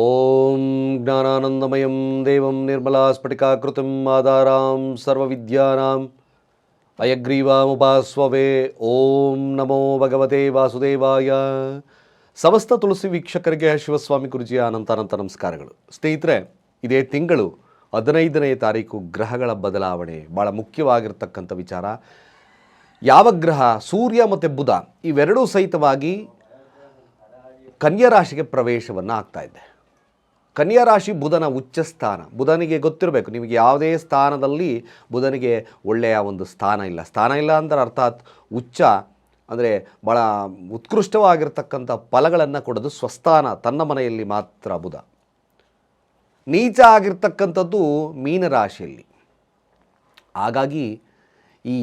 ಓಂ ಜ್ಞಾನಾನಂದಮಯಂ ದೇವಂ ನಿರ್ಮಲಾ ಸ್ಫಟಿಕಾಕೃತಿಂ ಆಧಾರಾಂ ಸರ್ವವಿದ್ಯಾನಾಂ ಅಯಗ್ರೀವಾಮುಪಾಸ್ವವೇ ಓಂ ನಮೋ ಭಗವತೆ ವಾಸುದೇವಾಯ ಸಮಸ್ತ ತುಳಸಿ ವೀಕ್ಷಕರಿಗೆ ಶಿವಸ್ವಾಮಿ ಗುರುಜಿಯ ಅನಂತ ಅನಂತ ನಮಸ್ಕಾರಗಳು. ಸ್ನೇಹಿತರೆ, ಇದೇ ತಿಂಗಳು ಹದಿನೈದನೇ ತಾರೀಕು ಗ್ರಹಗಳ ಬದಲಾವಣೆ. ಭಾಳ ಮುಖ್ಯವಾಗಿರ್ತಕ್ಕಂಥ ವಿಚಾರ. ಯಾವ ಗ್ರಹ? ಸೂರ್ಯ ಮತ್ತು ಬುಧ ಇವೆರಡೂ ಸಹಿತವಾಗಿ ಕನ್ಯಾ ರಾಶಿಗೆ ಪ್ರವೇಶವನ್ನು ಆಗ್ತಾ ಕನ್ಯಾ ರಾಶಿ ಬುಧನ ಉಚ್ಚ ಸ್ಥಾನ. ಬುಧನಿಗೆ ಗೊತ್ತಿರಬೇಕು, ನಿಮಗೆ ಯಾವುದೇ ಸ್ಥಾನದಲ್ಲಿ ಬುಧನಿಗೆ ಒಳ್ಳೆಯ ಒಂದು ಸ್ಥಾನ ಇಲ್ಲ. ಸ್ಥಾನ ಇಲ್ಲ ಅಂದ್ರೆ ಅರ್ಥಾತ್ ಉಚ್ಚ, ಅಂದರೆ ಭಾಳ ಉತ್ಕೃಷ್ಟವಾಗಿರ್ತಕ್ಕಂಥ ಫಲಗಳನ್ನು ಕೊಡೋದು ಸ್ವಸ್ಥಾನ, ತನ್ನ ಮನೆಯಲ್ಲಿ ಮಾತ್ರ ಬುಧ. ನೀಚ ಆಗಿರ್ತಕ್ಕಂಥದ್ದು ಮೀನರಾಶಿಯಲ್ಲಿ ಹಾಗಾಗಿ ಈ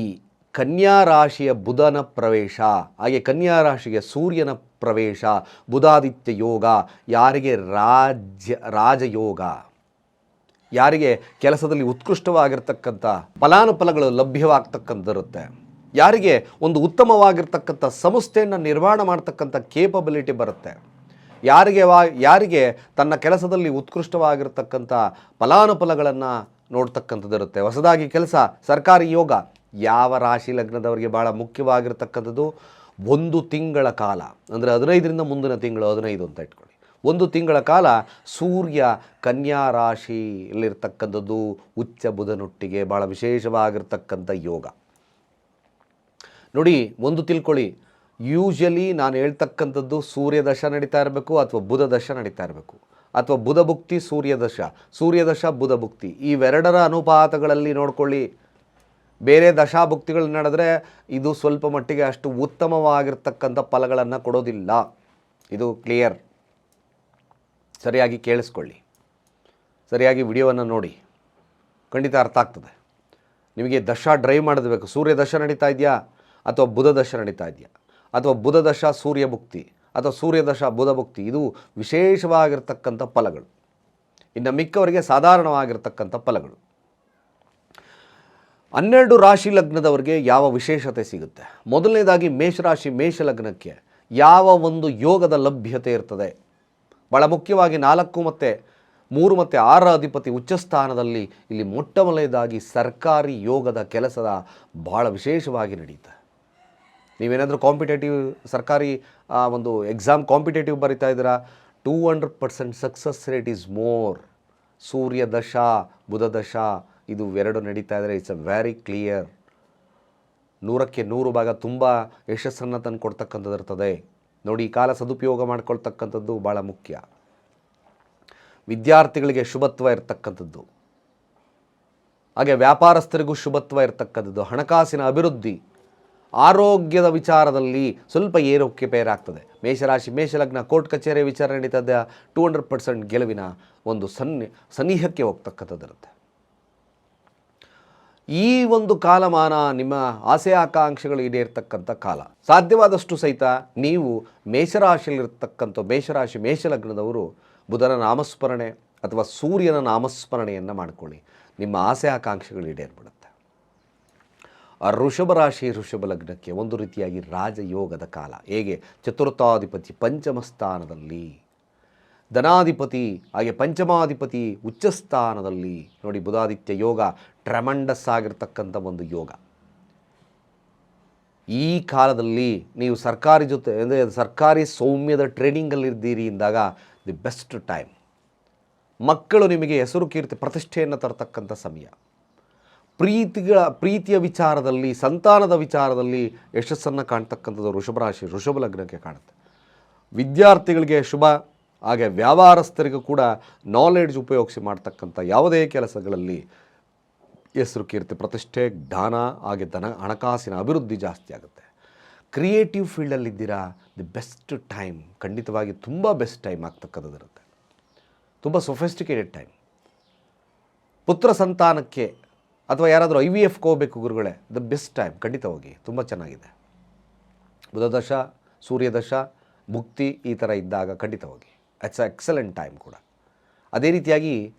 ಕನ್ಯಾ ರಾಶಿಯ ಬುಧನ ಪ್ರವೇಶ, ಹಾಗೆ ಕನ್ಯಾ ರಾಶಿಗೆ ಸೂರ್ಯನ ಪ್ರವೇಶ, ಬುಧಾದಿತ್ಯ ಯೋಗ, ಯಾರಿಗೆ ರಾಜ್ಯ, ರಾಜಯೋಗ, ಯಾರಿಗೆ ಕೆಲಸದಲ್ಲಿ ಉತ್ಕೃಷ್ಟವಾಗಿರ್ತಕ್ಕಂಥ ಫಲಾನುಫಲಗಳು ಲಭ್ಯವಾಗ್ತಕ್ಕಂಥಿರುತ್ತೆ ಯಾರಿಗೆ ಒಂದು ಉತ್ತಮವಾಗಿರ್ತಕ್ಕಂಥ ಸಂಸ್ಥೆಯನ್ನು ನಿರ್ಮಾಣ ಮಾಡ್ತಕ್ಕಂಥ ಕೇಪಬಿಲಿಟಿ ಬರುತ್ತೆ. ಯಾರಿಗೆ ವಾ, ಯಾರಿಗೆ ತನ್ನ ಕೆಲಸದಲ್ಲಿ ಉತ್ಕೃಷ್ಟವಾಗಿರ್ತಕ್ಕಂಥ ಫಲಾನುಫಲಗಳನ್ನು ನೋಡ್ತಕ್ಕಂಥದ್ದಿರುತ್ತೆ. ಹೊಸದಾಗಿ ಕೆಲಸ, ಸರ್ಕಾರಿ ಯೋಗ ಯಾವ ರಾಶಿ ಲಗ್ನದವರಿಗೆ ಭಾಳ ಮುಖ್ಯವಾಗಿರ್ತಕ್ಕಂಥದ್ದು? ಒಂದು ತಿಂಗಳ ಕಾಲ, ಅಂದರೆ ಹದಿನೈದರಿಂದ ಮುಂದಿನ ತಿಂಗಳು ಹದಿನೈದು ಅಂತ ಇಟ್ಕೊಳ್ಳಿ. ಒಂದು ತಿಂಗಳ ಕಾಲ ಸೂರ್ಯ ಕನ್ಯಾ ರಾಶಿಯಲ್ಲಿರ್ತಕ್ಕಂಥದ್ದು ಉಚ್ಚ ಬುಧನೊಟ್ಟಿಗೆ ಭಾಳ ವಿಶೇಷವಾಗಿರ್ತಕ್ಕಂಥ ಯೋಗ. ನೋಡಿ, ಒಂದು ತಿಳ್ಕೊಳ್ಳಿ. ಯೂಶಲಿ ನಾನು ಹೇಳ್ತಕ್ಕಂಥದ್ದು ಸೂರ್ಯ ದಶ ನಡೀತಾ ಇರಬೇಕು ಅಥವಾ ಬುಧ ದಶ ನಡೀತಾ ಇರಬೇಕು? ಅಥವಾ ಬುಧ ಭುಕ್ತಿ ಸೂರ್ಯದಶ ಸೂರ್ಯದಶ ಸೂರ್ಯ ದಶ, ಬುಧ ಭುಕ್ತಿ. ಇವೆರಡರ ಅನುಪಾತಗಳಲ್ಲಿ ನೋಡ್ಕೊಳ್ಳಿ. ಬೇರೆ ದಶಾಭುಕ್ತಿಗಳು ನಡೆದ್ರೆ ಇದು ಸ್ವಲ್ಪ ಮಟ್ಟಿಗೆ ಅಷ್ಟು ಉತ್ತಮವಾಗಿರ್ತಕ್ಕಂಥ ಫಲಗಳನ್ನು ಕೊಡೋದಿಲ್ಲ. ಇದು ಕ್ಲಿಯರ್. ಸರಿಯಾಗಿ ಕೇಳಿಸ್ಕೊಳ್ಳಿ. ಸರಿಯಾಗಿ ವಿಡಿಯೋವನ್ನು ನೋಡಿ. ಖಂಡಿತ ಅರ್ಥ ಆಗ್ತದೆ. ನಿಮಗೆ ದಶ ಡ್ರೈವ್ ಮಾಡಬೇಕು ಸೂರ್ಯ ದಶ ನಡೀತಾ ಇದೆಯಾ? ಅಥವಾ ಬುಧ ದಶ ನಡೀತಾ ಇದೆಯಾ? ಅಥವಾ ಬುಧ ದಶ ಸೂರ್ಯ ಭುಕ್ತಿ? ಅಥವಾ ಸೂರ್ಯ ದಶ ಬುಧ ಭುಕ್ತಿ? ಇದು ವಿಶೇಷವಾಗಿರ್ತಕ್ಕಂಥ ಫಲಗಳು. ಇನ್ನು ಮಿಕ್ಕವರಿಗೆ ಸಾಧಾರಣವಾಗಿರ್ತಕ್ಕಂಥ ಫಲಗಳು. ಹನ್ನೆರಡು ರಾಶಿ ಲಗ್ನದವರಿಗೆ ಯಾವ ವಿಶೇಷತೆ ಸಿಗುತ್ತೆ? ಮೊದಲನೇದಾಗಿ ಮೇಷರಾಶಿ ಮೇಷ ಲಗ್ನಕ್ಕೆ ಯಾವ ಒಂದು ಯೋಗದ ಲಭ್ಯತೆ ಇರ್ತದೆ? ಬಹಳ ಮುಖ್ಯವಾಗಿ ನಾಲ್ಕು ಮತ್ತು ಮೂರು ಮತ್ತು ಆರ ಅಧಿಪತಿ ಉಚ್ಚ ಸ್ಥಾನದಲ್ಲಿ ಇಲ್ಲಿ ಮೊಟ್ಟ ಮೊದಲನೇದಾಗಿ ಸರ್ಕಾರಿ ಯೋಗದ ಕೆಲಸದ ಭಾಳ ವಿಶೇಷವಾಗಿ ನಡೆಯುತ್ತೆ ನೀವೇನಾದರೂ ಕಾಂಪಿಟೇಟಿವ್ ಸರ್ಕಾರಿ ಒಂದು ಎಕ್ಸಾಮ್ ಕಾಂಪಿಟೇಟಿವ್ ಬರಿತಾ ಇದ್ದೀರಾ? Two hundred percent success rate is more Surya ದಶಾ Budha ದಶ ಇದು ಎರಡು ನಡೀತಾ ಇದ್ದರೆ ಇಟ್ಸ್ ಅ ವೆರಿ ಕ್ಲಿಯರ್ ನೂರಕ್ಕೆ ನೂರು ಭಾಗ ತುಂಬ ಯಶಸ್ಸನ್ನು ತಂದು ಕೊಡ್ತಕ್ಕಂಥದ್ದು ಇರ್ತದೆ. ನೋಡಿ, ಈ ಕಾಲ ಸದುಪಯೋಗ ಮಾಡ್ಕೊಳ್ತಕ್ಕಂಥದ್ದು ಭಾಳ ಮುಖ್ಯ. ವಿದ್ಯಾರ್ಥಿಗಳಿಗೆ ಶುಭತ್ವ ಇರ್ತಕ್ಕಂಥದ್ದು. ಹಾಗೆ ವ್ಯಾಪಾರಸ್ಥರಿಗೂ ಶುಭತ್ವ ಇರ್ತಕ್ಕಂಥದ್ದು. ಹಣಕಾಸಿನ ಅಭಿವೃದ್ಧಿ, ಆರೋಗ್ಯದ ವಿಚಾರದಲ್ಲಿ ಸ್ವಲ್ಪ ಏರೋಕ್ಕೆ ಪೇರಾಗ್ತದೆ ಮೇಷರಾಶಿ, ಮೇಷಲಗ್ನ, ಕೋರ್ಟ್ ಕಚೇರಿ ವಿಚಾರ ನಡೀತದ ಟೂ ಹಂಡ್ರೆಡ್ ಪರ್ಸೆಂಟ್ ಗೆಲುವಿನ ಒಂದು ಸನ್ನಿ, ಸನಿಹಕ್ಕೆ ಹೋಗ್ತಕ್ಕಂಥದ್ದಿರುತ್ತೆ. ಈ ಒಂದು ಕಾಲಮಾನ ನಿಮ್ಮ ಆಸೆ ಆಕಾಂಕ್ಷೆಗಳು ಈಡೇರ್ತಕ್ಕಂಥ ಕಾಲ. ಸಾಧ್ಯವಾದಷ್ಟು ಸಹಿತ ನೀವು ಮೇಷರಾಶಿಯಲ್ಲಿರ್ತಕ್ಕಂಥ ಮೇಷರಾಶಿ ಮೇಷಲಗ್ನದವರು ಬುಧನ ನಾಮಸ್ಮರಣೆ ಅಥವಾ ಸೂರ್ಯನ ನಾಮಸ್ಮರಣೆಯನ್ನು ಮಾಡಿಕೊಳ್ಳಿ. ನಿಮ್ಮ ಆಸೆ ಆಕಾಂಕ್ಷೆಗಳು ಈಡೇರ್ಬಿಡುತ್ತೆ. ಋಷಭ ರಾಶಿ ಋಷಭ ಲಗ್ನಕ್ಕೆ ಒಂದು ರೀತಿಯಾಗಿ ರಾಜಯೋಗದ ಕಾಲ. ಹೇಗೆ? ಚತುರ್ಥಾಧಿಪತಿ ಪಂಚಮ ಸ್ಥಾನದಲ್ಲಿ. ಧನಾಧಿಪತಿ ಹಾಗೆ ಪಂಚಮಾಧಿಪತಿ ಉಚ್ಚಸ್ಥಾನದಲ್ಲಿ ನೋಡಿ ಬುಧಾದಿತ್ಯ ಯೋಗ ಟ್ರಮಂಡಸ್ ಆಗಿರ್ತಕ್ಕಂಥ ಒಂದು ಯೋಗ. ಈ ಕಾಲದಲ್ಲಿ ನೀವು ಸರ್ಕಾರಿ ಜೊತೆ, ಅಂದರೆ ಸರ್ಕಾರಿ ಸೌಮ್ಯದ ಟ್ರೈನಿಂಗಲ್ಲಿದ್ದೀರಿ ಎಂದಾಗ ದಿ ಬೆಸ್ಟ್ ಟೈಮ್. ಮಕ್ಕಳು ನಿಮಗೆ ಹೆಸರು ಕೀರ್ತಿ ಪ್ರತಿಷ್ಠೆಯನ್ನು ತರತಕ್ಕಂಥ ಸಮಯ. ಪ್ರೀತಿಗಳ, ಪ್ರೀತಿಯ ವಿಚಾರದಲ್ಲಿ, ಸಂತಾನದ ವಿಚಾರದಲ್ಲಿ ಯಶಸ್ಸನ್ನು ಕಾಣ್ತಕ್ಕಂಥದ್ದು ವೃಷಭ ರಾಶಿ ವೃಷಭ ಲಗ್ನಕ್ಕೆ ಕಾಣುತ್ತೆ. ವಿದ್ಯಾರ್ಥಿಗಳಿಗೆ ಶುಭ ಹಾಗೆ ವ್ಯಾಪಾರಸ್ಥರಿಗೂ ಕೂಡ ನಾಲೆಡ್ಜ್ ಉಪಯೋಗಿಸಿ ಮಾಡ್ತಕ್ಕಂಥ ಯಾವುದೇ ಕೆಲಸಗಳಲ್ಲಿ ಹೆಸರು ಕೀರ್ತಿ, ಪ್ರತಿಷ್ಠೆ, ಜ್ಞಾನ, ಹಾಗೆ ಧನ, ಹಣಕಾಸಿನ ಅಭಿವೃದ್ಧಿ ಜಾಸ್ತಿ ಆಗುತ್ತೆ. ಕ್ರಿಯೇಟಿವ್ ಫೀಲ್ಡಲ್ಲಿದ್ದೀರಾ ದಿ ಬೆಸ್ಟ್ ಟೈಮ್ ಖಂಡಿತವಾಗಿ ತುಂಬ ಬೆಸ್ಟ್ ಟೈಮ್ ಆಗ್ತಕ್ಕಂಥದ್ದಿರುತ್ತೆ ತುಂಬ ಸೊಫೆಸ್ಟಿಕೇಟೆಡ್ ಟೈಮ್ ಪುತ್ರ ಸಂತಾನಕ್ಕೆ ಅಥವಾ ಯಾರಾದರೂ ಐ ವಿ ಎಫ್ ಹೋಗಬೇಕು ಗುರುಗಳೇ ದ ಬೆಸ್ಟ್ ಟೈಮ್ ಖಂಡಿತ ಹೋಗಿ, ತುಂಬ ಚೆನ್ನಾಗಿದೆ. ಬುಧದಶ, ಸೂರ್ಯದಶ, ಮುಕ್ತಿ ಈ ಥರ ಇದ್ದಾಗ ಖಂಡಿತ ಇಟ್ಸ್ ಎಕ್ಸಲೆಂಟ್ ಟೈಮ್ ಕೂಡ. ಅದೇ ರೀತಿಯಾಗಿ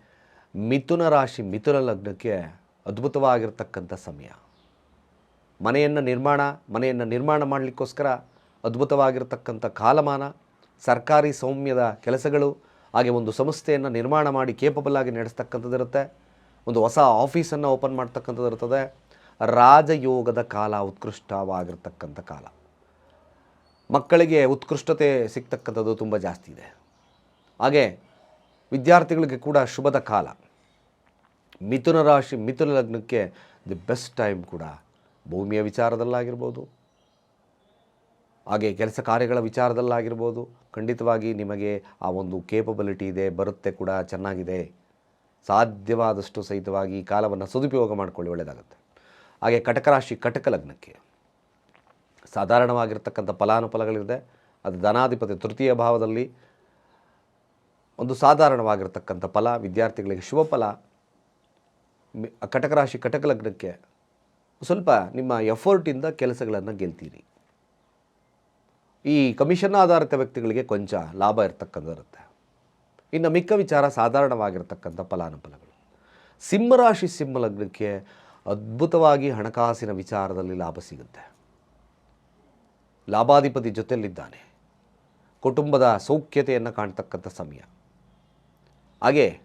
ಮಿಥುನ ರಾಶಿ, ಮಿಥುನ ಲಗ್ನಕ್ಕೆ ಅದ್ಭುತವಾಗಿರ್ತಕ್ಕಂಥ ಸಮಯ. ಮನೆಯನ್ನು ನಿರ್ಮಾಣ ಮನೆಯನ್ನು ನಿರ್ಮಾಣ ಮಾಡಲಿಕ್ಕೋಸ್ಕರ ಅದ್ಭುತವಾಗಿರ್ತಕ್ಕಂಥ ಕಾಲಮಾನ, ಸರ್ಕಾರಿ ಸೌಮ್ಯದ ಕೆಲಸಗಳು, ಹಾಗೆ ಒಂದು ಸಂಸ್ಥೆಯನ್ನು ನಿರ್ಮಾಣ ಮಾಡಿ ಕೇಪಬಲ್ ಆಗಿ ನಡೆಸ್ತಕ್ಕಂಥದ್ದಿರುತ್ತೆ ಒಂದು ಹೊಸ ಆಫೀಸನ್ನು ಓಪನ್ ಮಾಡ್ತಕ್ಕಂಥದ್ದು ಇರ್ತದೆ. ರಾಜಯೋಗದ ಕಾಲ, ಉತ್ಕೃಷ್ಟವಾಗಿರ್ತಕ್ಕಂಥ ಕಾಲ. ಮಕ್ಕಳಿಗೆ ಉತ್ಕೃಷ್ಟತೆ ಸಿಗ್ತಕ್ಕಂಥದ್ದು ತುಂಬ ಜಾಸ್ತಿ ಇದೆ. ಹಾಗೆ ವಿದ್ಯಾರ್ಥಿಗಳಿಗೆ ಕೂಡ ಶುಭದ ಕಾಲ. ಮಿಥುನ ರಾಶಿ, ಮಿಥುನ ಲಗ್ನಕ್ಕೆ ದಿ ಬೆಸ್ಟ್ ಟೈಮ್ ಕೂಡ ಭೂಮಿಯ ವಿಚಾರದಲ್ಲಾಗಿರ್ಬೋದು. ಹಾಗೆ ಕೆಲಸ ಕಾರ್ಯಗಳ ವಿಚಾರದಲ್ಲಾಗಿರ್ಬೋದು. ಖಂಡಿತವಾಗಿ ನಿಮಗೆ ಆ ಒಂದು ಕೇಪಬಿಲಿಟಿ ಇದೆ, ಬರುತ್ತೆ ಕೂಡ, ಚೆನ್ನಾಗಿದೆ. ಸಾಧ್ಯವಾದಷ್ಟು ಸಹಿತವಾಗಿ ಈ ಕಾಲವನ್ನು ಸದುಪಯೋಗ ಮಾಡಿಕೊಳ್ಳಿ, ಒಳ್ಳೆಯದಾಗುತ್ತೆ. ಹಾಗೆ ಕಟಕ ರಾಶಿ, ಕಟಕ ಲಗ್ನಕ್ಕೆ ಸಾಧಾರಣವಾಗಿರ್ತಕ್ಕಂಥ ಫಲಾನುಫಲಗಳಿದೆ. ಅದು ಧನಾಧಿಪತಿ ತೃತೀಯ ಭಾವದಲ್ಲಿ ಒಂದು ಸಾಧಾರಣವಾಗಿರ್ತಕ್ಕಂಥ ಫಲ, ವಿದ್ಯಾರ್ಥಿಗಳಿಗೆ ಶುಭ ಫಲ ಕಟಕ ರಾಶಿ ಕಟಕ ಲಗ್ನಕ್ಕೆ ಸ್ವಲ್ಪ ನಿಮ್ಮ ಎಫರ್ಟಿಂದ ಕೆಲಸಗಳನ್ನು ಗೆಲ್ತೀರಿ. ಈ ಕಮಿಷನ್ ಆಧಾರಿತ ವ್ಯಕ್ತಿಗಳಿಗೆ ಕೊಂಚ ಲಾಭ ಇರತಕ್ಕಂತ ಇರುತ್ತೆ ಇನ್ನು ಮಿಕ್ಕ ವಿಚಾರ ಸಾಧಾರಣವಾಗಿರ್ತಕ್ಕಂಥ ಫಲಾನುಫಲಗಳು. ಸಿಂಹರಾಶಿ ಸಿಂಹ ಲಗ್ನಕ್ಕೆ ಅದ್ಭುತವಾಗಿ ಹಣಕಾಸಿನ ವಿಚಾರದಲ್ಲಿ ಲಾಭ ಸಿಗುತ್ತೆ. ಲಾಭಾಧಿಪತಿ ಜೊತೆಯಲ್ಲಿದ್ದಾನೆ. ಕುಟುಂಬದ ಸೌಖ್ಯತೆಯನ್ನು ಕಾಣ್ತಕ್ಕಂಥ ಸಮಯ. ಹಾಗೆ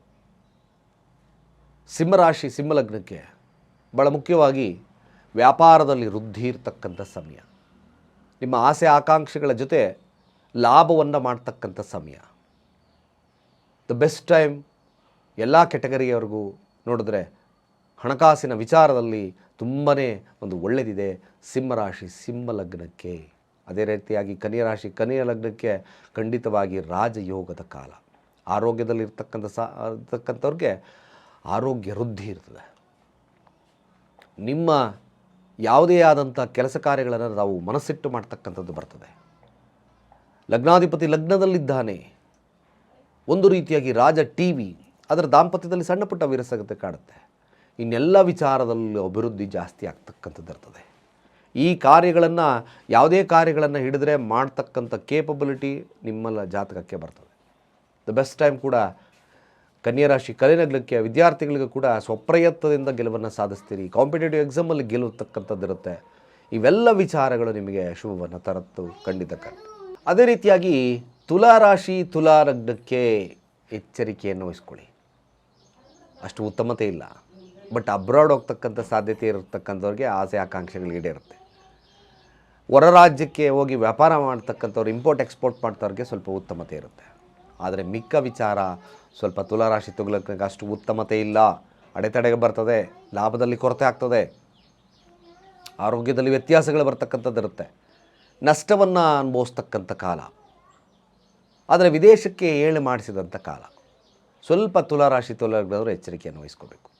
ಸಿಂಹರಾಶಿ ಸಿಂಹಲಗ್ನಕ್ಕೆ ಭಾಳ ಮುಖ್ಯವಾಗಿ ವ್ಯಾಪಾರದಲ್ಲಿ ವೃದ್ಧಿ ಇರತಕ್ಕಂಥ ಸಮಯ. ನಿಮ್ಮ ಆಸೆ ಆಕಾಂಕ್ಷೆಗಳ ಜೊತೆ ಲಾಭವನ್ನು ಮಾಡ್ತಕ್ಕಂಥ ಸಮಯ. ದ ಬೆಸ್ಟ್ ಟೈಮ್ ಎಲ್ಲ ಕೆಟಗರಿಯವರೆಗೂ ನೋಡಿದ್ರೆ ಹಣಕಾಸಿನ ವಿಚಾರದಲ್ಲಿ ತುಂಬಾ ಒಂದು ಒಳ್ಳೆಯದಿದೆ ಸಿಂಹರಾಶಿ ಸಿಂಹ ಲಗ್ನಕ್ಕೆ ಅದೇ ರೀತಿಯಾಗಿ ಕನ್ಯರಾಶಿ ಕನ್ಯಾ ಲಗ್ನಕ್ಕೆ ಖಂಡಿತವಾಗಿ ರಾಜಯೋಗದ ಕಾಲ. ಆರೋಗ್ಯದಲ್ಲಿರ್ತಕ್ಕಂಥ ಸಾ, ಇರ್ತಕ್ಕಂಥವ್ರಿಗೆ ಆರೋಗ್ಯ ವೃದ್ಧಿ ಇರ್ತದೆ. ನಿಮ್ಮ ಯಾವುದೇ ಆದಂಥ ಕೆಲಸ ಕಾರ್ಯಗಳನ್ನು ನಾವು ಮನಸ್ಸಿಟ್ಟು ಮಾಡ್ತಕ್ಕಂಥದ್ದು ಬರ್ತದೆ. ಲಗ್ನಾಧಿಪತಿ ಲಗ್ನದಲ್ಲಿದ್ದಾನೆ. ಒಂದು ರೀತಿಯಾಗಿ ರಾಜ ಟಿ ವಿ ಅದರ ದಾಂಪತ್ಯದಲ್ಲಿ ಸಣ್ಣ ಪುಟ್ಟ ವಿರಸಗತೆ ಕಾಡುತ್ತೆ. ಇನ್ನೆಲ್ಲ ವಿಚಾರದಲ್ಲಿ ಅಭಿವೃದ್ಧಿ ಜಾಸ್ತಿ ಆಗ್ತಕ್ಕಂಥದ್ದು ಇರ್ತದೆ. ಈ ಕಾರ್ಯಗಳನ್ನು, ಯಾವುದೇ ಕಾರ್ಯಗಳನ್ನು ಹಿಡಿದ್ರೆ ಮಾಡ್ತಕ್ಕಂಥ ಕೇಪಬಿಲಿಟಿ ನಿಮ್ಮಲ್ಲ ಜಾತಕಕ್ಕೆ ಬರ್ತದೆ. ದ ಬೆಸ್ಟ್ ಟೈಮ್ ಕೂಡ ಕನ್ಯಾ ರಾಶಿ ಕಲಿನಗ್ಲಕ್ಕೆ ವಿದ್ಯಾರ್ಥಿಗಳಿಗೂ ಕೂಡ ಸ್ವಪ್ರಯತ್ನದಿಂದ ಗೆಲುವನ್ನು ಸಾಧಿಸ್ತೀರಿ. ಕಾಂಪಿಟೇಟಿವ್ ಎಕ್ಸಾಮಲ್ಲಿ ಇರುತ್ತೆ ಇವೆಲ್ಲ ವಿಚಾರಗಳು ನಿಮಗೆ ಶುಭವನ್ನು ತರತ್ತು ಖಂಡಿತ. ಅದೇ ರೀತಿಯಾಗಿ ತುಲಾ ರಾಶಿ, ತುಲಾ ಲಗ್ನಕ್ಕೆ ಎಚ್ಚರಿಕೆಯನ್ನು ವಹಿಸ್ಕೊಳ್ಳಿ. ಅಷ್ಟು ಉತ್ತಮತೆ ಇಲ್ಲ. ಬಟ್ ಅಬ್ರಾಡ್ ಹೋಗ್ತಕ್ಕಂಥ ಸಾಧ್ಯತೆ ಇರತಕ್ಕಂಥವ್ರಿಗೆ ಆಸೆ ಆಕಾಂಕ್ಷೆಗಳು ಈಡೇರುತ್ತೆ. ಹೊರ ರಾಜ್ಯಕ್ಕೆ ಹೋಗಿ ವ್ಯಾಪಾರ ಮಾಡ್ತಕ್ಕಂಥವ್ರು ಇಂಪೋರ್ಟ್ ಎಕ್ಸ್ಪೋರ್ಟ್ ಮಾಡ್ತವ್ರಿಗೆ ಸ್ವಲ್ಪ ಉತ್ತಮತೆ ಇರುತ್ತೆ. ಆದರೆ ಮಿಕ್ಕ ವಿಚಾರ ಸ್ವಲ್ಪ ತುಲಾರಾಶಿ ತುಗ್ಲಕ್ಕೆ ಅಷ್ಟು ಉತ್ತಮತೆ ಇಲ್ಲ. ಅಡೆತಡೆಗೆ ಬರ್ತದೆ, ಲಾಭದಲ್ಲಿ ಕೊರತೆ ಆಗ್ತದೆ. ಆರೋಗ್ಯದಲ್ಲಿ ವ್ಯತ್ಯಾಸಗಳು ಬರ್ತಕ್ಕಂಥದ್ದಿರುತ್ತೆ. ನಷ್ಟವನ್ನು ಅನುಭವಿಸ್ತಕ್ಕಂಥ ಕಾಲ. ಆದರೆ ವಿದೇಶಕ್ಕೆ ಏಳು ಮಾಡಿಸಿದಂಥ ಕಾಲ. ಸ್ವಲ್ಪ ತುಲಾರಾಶಿ ತುಲಾಗ್ನವರು ಎಚ್ಚರಿಕೆಯನ್ನು ವಹಿಸ್ಕೋಬೇಕು.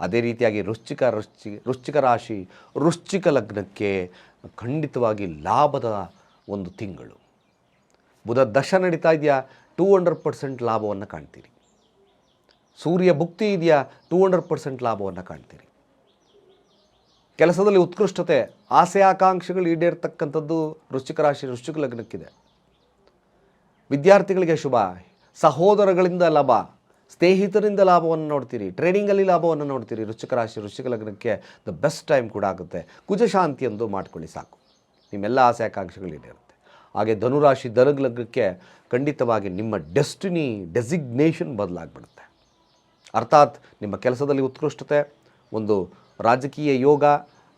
ಅದೇ ರೀತಿಯಾಗಿ ವೃಶ್ಚಿಕ ವೃಶ್ಚಿ, ವೃಶ್ಚಿಕ ರಾಶಿ, ವೃಶ್ಚಿಕ ಲಗ್ನಕ್ಕೆ ಖಂಡಿತವಾಗಿ ಲಾಭದ ಒಂದು ತಿಂಗಳು. ಬುಧ ದಶ ನಡೀತಾ ಇದೆಯಾ? ಟೂ ಹಂಡ್ರೆಡ್ ಪರ್ಸೆಂಟ್ ಲಾಭವನ್ನು ಕಾಣ್ತೀರಿ. ಸೂರ್ಯ ಭುಕ್ತಿ ಇದೆಯಾ ಟೂ ಹಂಡ್ರೆಡ್ ಪರ್ಸೆಂಟ್ ಲಾಭವನ್ನು ಕಾಣ್ತೀರಿ. ಕೆಲಸದಲ್ಲಿ ಉತ್ಕೃಷ್ಟತೆ, ಆಸೆ ಆಕಾಂಕ್ಷೆಗಳು ಈಡೇರ್ತಕ್ಕಂಥದ್ದು ವೃಶ್ಚಿಕ ರಾಶಿ, ವೃಶ್ಚಿಕ ಲಗ್ನಕ್ಕಿದೆ. ವಿದ್ಯಾರ್ಥಿಗಳಿಗೆ ಶುಭ, ಸಹೋದರಗಳಿಂದ ಲಾಭ, ಸ್ನೇಹಿತರಿಂದ ಲಾಭವನ್ನು ನೋಡ್ತೀರಿ, ಟ್ರೈನಿಂಗಲ್ಲಿ ಲಾಭವನ್ನು ನೋಡ್ತೀರಿ, ವೃಶ್ಚಿಕ ರಾಶಿ, ವೃಶ್ಚಿಕ ಲಗ್ನಕ್ಕೆ ದ ಬೆಸ್ಟ್ ಟೈಮ್ ಕೂಡ ಆಗುತ್ತೆ. ಕುಜಶಾಂತಿಯಂದು ಮಾಡ್ಕೊಳ್ಳಿ ಸಾಕು. ನಿಮ್ಮೆಲ್ಲ ಆಸೆ ಆಕಾಂಕ್ಷೆಗಳು ಈಡೇರುತ್ತೆ. ಹಾಗೆ ಧನುರಾಶಿ ಧನುಗ್ ಲಗ್ನಕ್ಕೆ ಖಂಡಿತವಾಗಿ ನಿಮ್ಮ ಡೆಸ್ಟಿನಿ ಡೆಸಿಗ್ನೇಷನ್ ಬದಲಾಗ್ಬಿಡುತ್ತೆ. ಅರ್ಥಾತ್ ನಿಮ್ಮ ಕೆಲಸದಲ್ಲಿ ಉತ್ಕೃಷ್ಟತೆ, ಒಂದು ರಾಜಕೀಯ ಯೋಗ,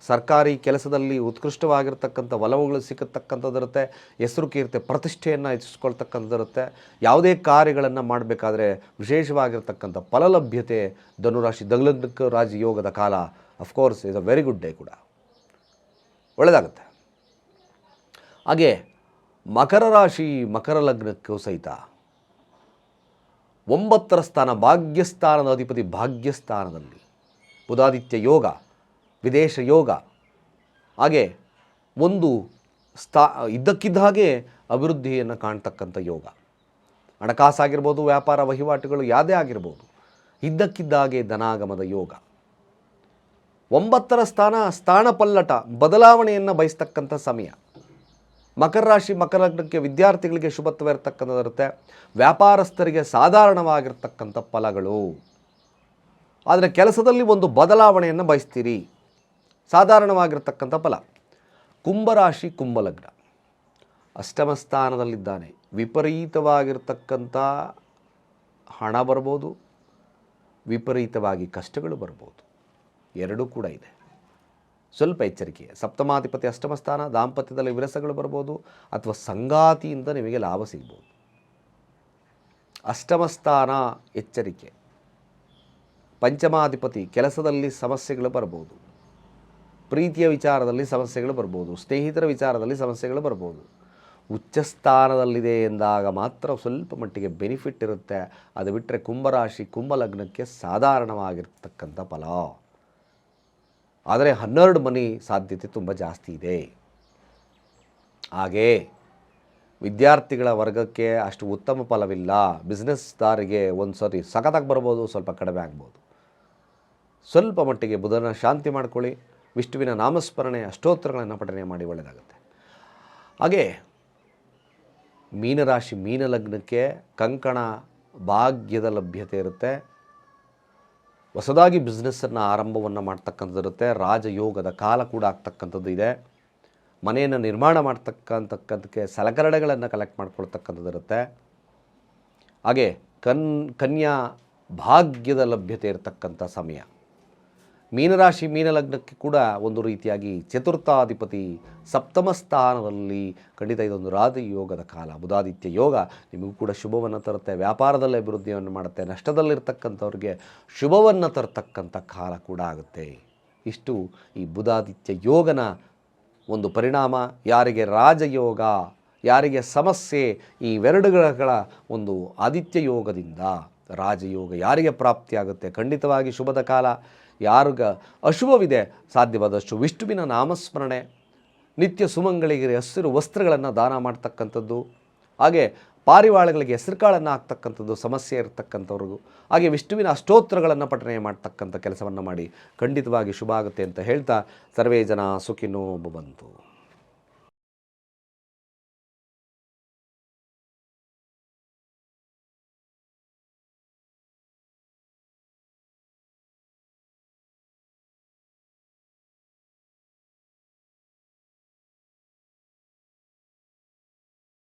ಸರ್ಕಾರಿ ಕೆಲಸದಲ್ಲಿ ಉತ್ಕೃಷ್ಟವಾಗಿರ್ತಕ್ಕಂಥ ಒಲವುಗಳು ಸಿಕ್ಕತಕ್ಕಂಥದ್ದಿರುತ್ತೆ, ಹೆಸರು ಕೀರ್ತಿ ಪ್ರತಿಷ್ಠೆಯನ್ನು ಹೆಚ್ಚಿಸ್ಕೊಳ್ತಕ್ಕಂಥದ್ದಿರುತ್ತೆ, ಯಾವುದೇ ಕಾರ್ಯಗಳನ್ನು ಮಾಡಬೇಕಾದ್ರೆ ವಿಶೇಷವಾಗಿರ್ತಕ್ಕಂಥ ಫಲಲಭ್ಯತೆ ಧನುರಾಶಿ ದಗ್ಲಗ್ನಕ್ಕೆ ರಾಜಯೋಗದ ಕಾಲ of course is a very good day ಕೂಡ. ಒಳ್ಳೆಯದಾಗುತ್ತೆ ಹಾಗೆ ಮಕರ ರಾಶಿ ಮಕರ ಲಗ್ನಕ್ಕೂ ಸಹಿತ ಒಂಬತ್ತರ ಸ್ಥಾನ ಭಾಗ್ಯಸ್ಥಾನದ ಅಧಿಪತಿ ಭಾಗ್ಯಸ್ಥಾನದಲ್ಲಿ. ಬುಧಾದಿತ್ಯ ಯೋಗ, ವಿದೇಶ ಯೋಗ, ಹಾಗೆ ಒಂದು ಸ್ಥಾ, ಇದ್ದಕ್ಕಿದ್ದ ಹಾಗೆ ಅಭಿವೃದ್ಧಿಯನ್ನು ಕಾಣ್ತಕ್ಕಂಥ ಯೋಗ. ಹಣಕಾಸಾಗಿರ್ಬೋದು, ವ್ಯಾಪಾರ ವಹಿವಾಟುಗಳು ಯಾವುದೇ ಆಗಿರ್ಬೋದು, ಇದ್ದಕ್ಕಿದ್ದ ಹಾಗೆ ಧನಾಗಮದ ಯೋಗ. ಒಂಬತ್ತರ ಸ್ಥಾನ ಸ್ಥಾನ ಪಲ್ಲಟ ಬದಲಾವಣೆಯನ್ನು ಬಯಸ್ತಕ್ಕಂಥ ಸಮಯ. ಮಕರ ರಾಶಿ, ಮಕರ ಲಗ್ನಕ್ಕೆ ವಿದ್ಯಾರ್ಥಿಗಳಿಗೆ ಶುಭತ್ವ ಇರತಕ್ಕಂಥದ್ದಿರುತ್ತೆ ವ್ಯಾಪಾರಸ್ಥರಿಗೆ ಸಾಧಾರಣವಾಗಿರ್ತಕ್ಕಂಥ ಫಲಗಳು. ಆದರೆ ಕೆಲಸದಲ್ಲಿ ಒಂದು ಬದಲಾವಣೆಯನ್ನು ಬಯಸ್ತೀರಿ. ಸಾಧಾರಣವಾಗಿರ್ತಕ್ಕಂಥ ಫಲ. ಕುಂಭರಾಶಿ ಕುಂಭಲಗ್ನ ಅಷ್ಟಮ ಸ್ಥಾನದಲ್ಲಿದ್ದಾನೆ. ವಿಪರೀತವಾಗಿರ್ತಕ್ಕಂಥ ಹಣ ಬರ್ಬೋದು. ವಿಪರೀತವಾಗಿ ಕಷ್ಟಗಳು ಬರ್ಬೋದು. ಎರಡೂ ಕೂಡ ಇದೆ. ಸ್ವಲ್ಪ ಎಚ್ಚರಿಕೆ. ಸಪ್ತಮಾಧಿಪತಿ ಅಷ್ಟಮ ಸ್ಥಾನ, ದಾಂಪತ್ಯದಲ್ಲಿ ವಿರಸಗಳು ಬರ್ಬೋದು ಅಥವಾ ಸಂಗಾತಿಯಿಂದ ನಿಮಗೆ ಲಾಭ ಸಿಗ್ಬೋದು. ಅಷ್ಟಮ ಸ್ಥಾನ ಎಚ್ಚರಿಕೆ. ಪಂಚಮಾಧಿಪತಿ ಕೆಲಸದಲ್ಲಿ ಸಮಸ್ಯೆಗಳು ಬರ್ಬೋದು. ಪ್ರೀತಿಯ ವಿಚಾರದಲ್ಲಿ ಸಮಸ್ಯೆಗಳು ಬರ್ಬೋದು. ಸ್ನೇಹಿತರ ವಿಚಾರದಲ್ಲಿ ಸಮಸ್ಯೆಗಳು ಬರ್ಬೋದು. ಉಚ್ಚ ಸ್ಥಾನದಲ್ಲಿದೆ ಎಂದಾಗ ಮಾತ್ರ ಸ್ವಲ್ಪ ಮಟ್ಟಿಗೆ ಬೆನಿಫಿಟ್ ಇರುತ್ತೆ. ಅದು ಬಿಟ್ಟರೆ ಕುಂಭರಾಶಿ, ಕುಂಭಲಗ್ನಕ್ಕೆ ಸಾಧಾರಣವಾಗಿರ್ತಕ್ಕಂಥ ಫಲ. ಆದರೆ ಹನ್ನೆರಡು ಮನಿ ಸಾಧ್ಯತೆ ತುಂಬ ಜಾಸ್ತಿ ಇದೆ. ಹಾಗೆ ವಿದ್ಯಾರ್ಥಿಗಳ ವರ್ಗಕ್ಕೆ ಅಷ್ಟು ಉತ್ತಮ ಫಲವಿಲ್ಲ. ಬಿಸ್ನೆಸ್ದಾರಿಗೆ ಒಂದು ಸರಿ ಸಖತ್ತಾಗಿ ಬರ್ಬೋದು, ಸ್ವಲ್ಪ ಕಡಿಮೆ ಆಗ್ಬೋದು. ಸ್ವಲ್ಪ ಮಟ್ಟಿಗೆ ಬುಧನ ಶಾಂತಿ ಮಾಡ್ಕೊಳ್ಳಿ, ವಿಷ್ಣುವಿನ ನಾಮಸ್ಮರಣೆ, ಅಷ್ಟೋತ್ತರಗಳನ್ನು ಪಠನೆ ಮಾಡಿ ಒಳ್ಳೆಯದಾಗುತ್ತೆ. ಹಾಗೆ ಮೀನರಾಶಿ ಮೀನಲಗ್ನಕ್ಕೆ ಕಂಕಣ ಭಾಗ್ಯದ ಲಭ್ಯತೆ ಇರುತ್ತೆ. ಹೊಸದಾಗಿ ಬಿಸ್ನೆಸ್ಸನ್ನು ಆರಂಭವನ್ನು ಮಾಡ್ತಕ್ಕಂಥದ್ದಿರುತ್ತೆ. ರಾಜಯೋಗದ ಕಾಲ ಕೂಡ ಆಗ್ತಕ್ಕಂಥದ್ದು ಇದೆ. ಮನೆಯನ್ನು ನಿರ್ಮಾಣ ಮಾಡ್ತಕ್ಕಂತಕ್ಕಂಥಕ್ಕೆ ಸಲಕರಣೆಗಳನ್ನು ಕಲೆಕ್ಟ್ ಮಾಡ್ಕೊಳ್ತಕ್ಕಂಥದ್ದಿರುತ್ತೆ. ಹಾಗೆ ಕನ್, ಕನ್ಯಾ ಭಾಗ್ಯದ ಲಭ್ಯತೆ ಇರತಕ್ಕಂಥ ಸಮಯ. ಮೀನರಾಶಿ ಮೀನಲಗ್ನಕ್ಕೆ ಕೂಡ ಒಂದು ರೀತಿಯಾಗಿ ಚತುರ್ಥಾಧಿಪತಿ ಸಪ್ತಮ ಸ್ಥಾನದಲ್ಲಿ ಖಂಡಿತ ಇದೊಂದು ರಾಜಯೋಗದ ಕಾಲ. ಬುಧಾದಿತ್ಯ ಯೋಗ ನಿಮಗೂ ಕೂಡ ಶುಭವನ್ನು ತರುತ್ತೆ. ವ್ಯಾಪಾರದಲ್ಲಿ ಅಭಿವೃದ್ಧಿಯನ್ನು ಮಾಡುತ್ತೆ. ನಷ್ಟದಲ್ಲಿರ್ತಕ್ಕಂಥವ್ರಿಗೆ ಶುಭವನ್ನು ತರತಕ್ಕಂಥ ಕಾಲ ಕೂಡ ಆಗುತ್ತೆ. ಇಷ್ಟು ಈ ಬುಧಾದಿತ್ಯ ಯೋಗನ ಒಂದು ಪರಿಣಾಮ. ಯಾರಿಗೆ ರಾಜಯೋಗ, ಯಾರಿಗೆ ಸಮಸ್ಯೆ, ಈ ಇವೆರಡುಗಳ ಒಂದು ಆದಿತ್ಯ ಯೋಗದಿಂದ ರಾಜಯೋಗ ಯಾರಿಗೆ ಪ್ರಾಪ್ತಿಯಾಗುತ್ತೆ? ಖಂಡಿತವಾಗಿ ಶುಭದ ಕಾಲ. ಯಾರಿಗ ಅಶುಭವಿದೆ ಸಾಧ್ಯವಾದಷ್ಟು ವಿಷ್ಣುವಿನ ನಾಮಸ್ಮರಣೆ, ನಿತ್ಯ ಸುಮಂಗಳಿಗೆ ಹಸಿರು ವಸ್ತ್ರಗಳನ್ನು ದಾನ ಮಾಡ್ತಕ್ಕಂಥದ್ದು, ಹಾಗೆ ಪಾರಿವಾಳಗಳಿಗೆ ಹೆಸರುಕಾಳನ್ನು ಹಾಕ್ತಕ್ಕಂಥದ್ದು ಸಮಸ್ಯೆ ಇರತಕ್ಕಂಥವ್ರಿಗೂ ಹಾಗೆ ವಿಷ್ಣುವಿನ ಅಷ್ಟೋತ್ರಗಳನ್ನು ಪಠನೆ ಮಾಡ್ತಕ್ಕಂಥ ಕೆಲಸವನ್ನು ಮಾಡಿ ಖಂಡಿತವಾಗಿ ಶುಭ ಆಗುತ್ತೆ ಅಂತ ಹೇಳ್ತಾ ಸರ್ವೇ ಜನ ಸುಖಿನೋ ಬಂತು